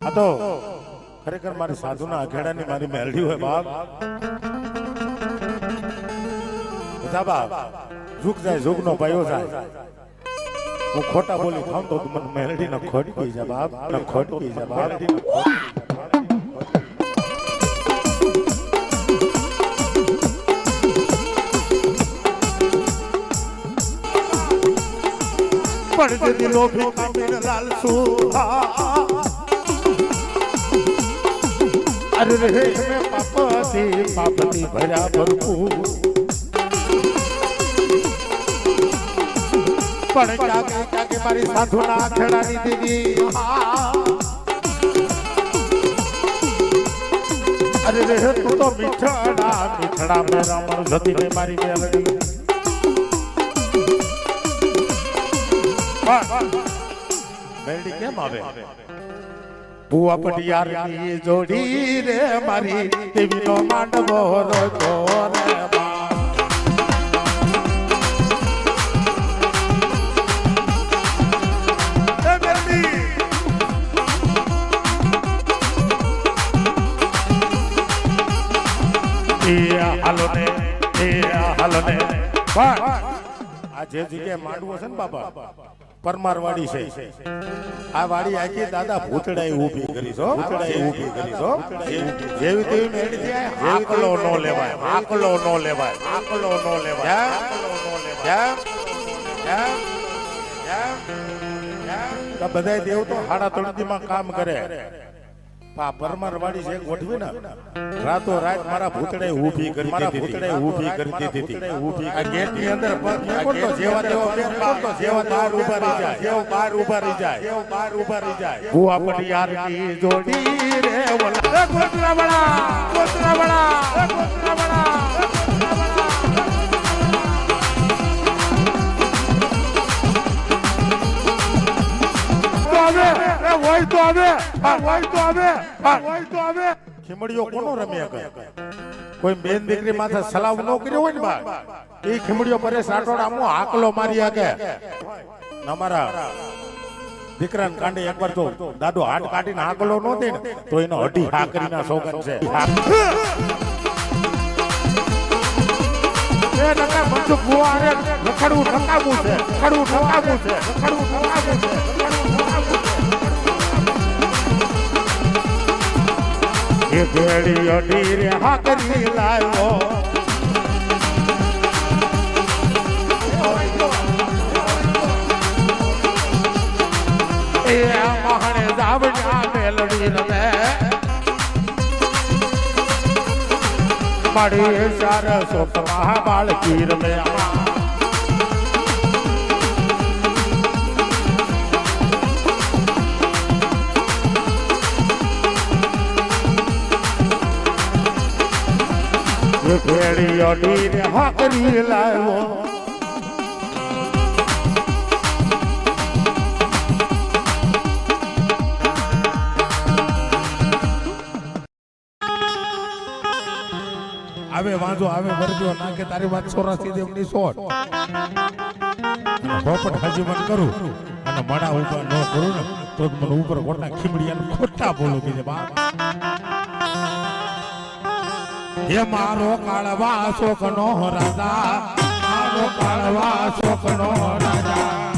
આ તો, ખરેખર મારી સાધુના અઘેડાની મારી મેલડી હોય બાપ. બધા બાપ, ઝુક જાય, ઝુકનો પાયો જાય. હું ખોટા બોલી ખાઉં તો મને મેલડી ન ખોટ પી જા બાપ, ન ખોટ પી જા બાપ. મેલડી દિલો ભી પી લાલ બાપ. પડજે દિલો ભીખામીન લાલસુ અરે રે મેં પાપથી પાપથી ભર્યા ભરપૂર પણ જાગે જાગે મારી સાધુના ખેડાની દીદી અરે રે તું તો મીઠડા મીઠડા મેં રમણ જતી ને મારી મેલડી મેલડી કેમ આવે ભૂવા પટિયારની જોડી રે મારી, દેવીનો માંડવો રચો રે હાલોને એ મેલડી! એ હાલો એ હાલો ને. પણ આ જે જગ્યાએ માંડવો છે ને બાબા? પરમાર વાડી છે. આ વાડી આખી દાદા ભૂતડાઈ ઊભી કરી છો ભૂતડાઈ ઊભી કરી છો જેવી તેવી મેળી છે, આકલો નો લેવાય, આકલો નો લેવાય, આકલો નો લેવાય બધા દેવ તો હાડા તળતીમાં કામ કરે. પા પરમાર વાડી છે ગોઠવી ને રાતો રાત મારા ભૂતડે ઊભી કરી મારા ભૂતડે ઊભી કરી દીધી હતી. ઊભી આ ગેટની અંદર પગ મૂકો તો જેવા તેવો પેર પાડો જેવા બહાર ઊભા રહી જાય જેવો બહાર ઊભા રહી જાય. જેવો બહાર ઊભા રહી જાય. ભૂવા પટિયારની જોડી રે ઓલા આવે એ હોય તો આવે હોય તો આવે હોય તો આવે. ખીમડીઓ કોનો રમ્યા કરે? કોઈ બેન દીકરી માથે સલાવ ન કર્યો હોય ને બા એ ખીમડીઓ પરે સાટોડા આમો હાકલો મારી આગે. અમારા દીકરાને કાંડે એકવાર તો દાદો હાથ કાઢીને હાકલો ન દે ને તો એનો અઢી હાકરીના સોગન છે. એ નકા મનસુખ ભુવા રે રખડવું ઠકાવું છે રખડવું ઠકાવું છે રખડવું ઠકાવું છે એ ભેળી અઢી રે હાકરી લાવ્યો એ મહણે જાવડા મેલડી રમે મારી સારસો પ્રવાહ બાળકી રમે એ આવે, વાંધો, આવે વરજો ના કે તારી વાત ચોરાસી દેવની સોટ પોપટ હાજી મન કરું અને મડા ઊભા ન કરું ને, તો મને ઉપર ખોટા ખીમડિયા ખોટા બોલો કે બા હે મારો કાળવા શોકનો રાજા મારો કાળવા શોકનો રાજા.